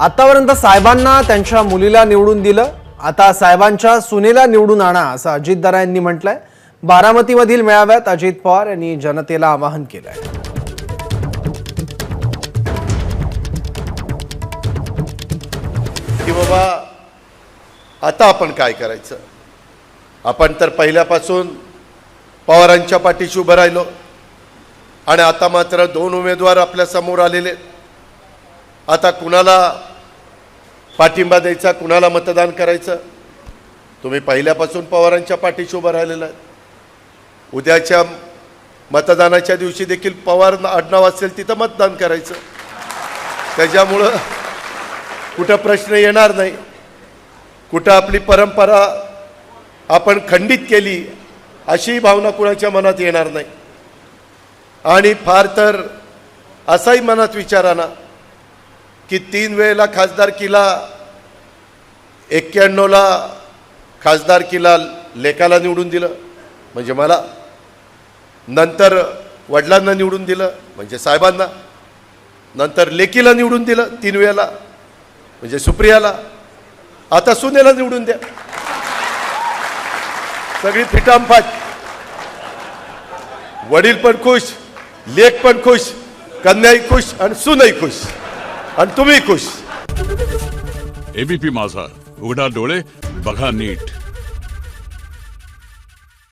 आतापर्यंत साहेबांना त्यांच्या मुलीला निवडून दिलं. आता साहेबांच्या सुनेला निवडून आणा असं अजितदार यांनी म्हटलंय. बारामतीमधील मेळाव्यात अजित पवार यांनी जनतेला आवाहन केलंय. की बाबा आता आपण काय करायचं? आपण तर पहिल्यापासून पवारांच्या पाठीशी उभं राहिलो. आणि आता मात्र दोन उमेदवार आपल्यासमोर आलेले आता कुणाला पाठिंबा द्यायचा कुणाला मतदान करायचं? तुम्ही पहिल्यापासून पवारांच्या पाठीशी उभं राहिलेलं आहे. उद्याच्या मतदानाच्या दिवशी देखील पवार आडनाव असेल तिथं मतदान करायचं. त्याच्यामुळं कुठं प्रश्न येणार नाही. कुठं आपली परंपरा आपण खंडित केली अशी भावना कुणाच्या मनात येणार नाही. आणि फार तर असाही मनात विचार आणा की तीन वेळेला खासदारकीला एक्क्याण्णवला खासदारकीला लेकाला निवडून दिलं म्हणजे मला. नंतर वडिलांना निवडून दिलं म्हणजे साहेबांना. नंतर लेकीला निवडून दिलं तीन वेळेला म्हणजे सुप्रियाला. आता सुनेला निवडून द्या. सगळी फिटामफाट वडील पण खुश लेख पण खुश कन्याही खुश आणि सुनही खुश आणि तुम्ही खुश. एबीपी माझा. उघडा डोळे बघा नीट.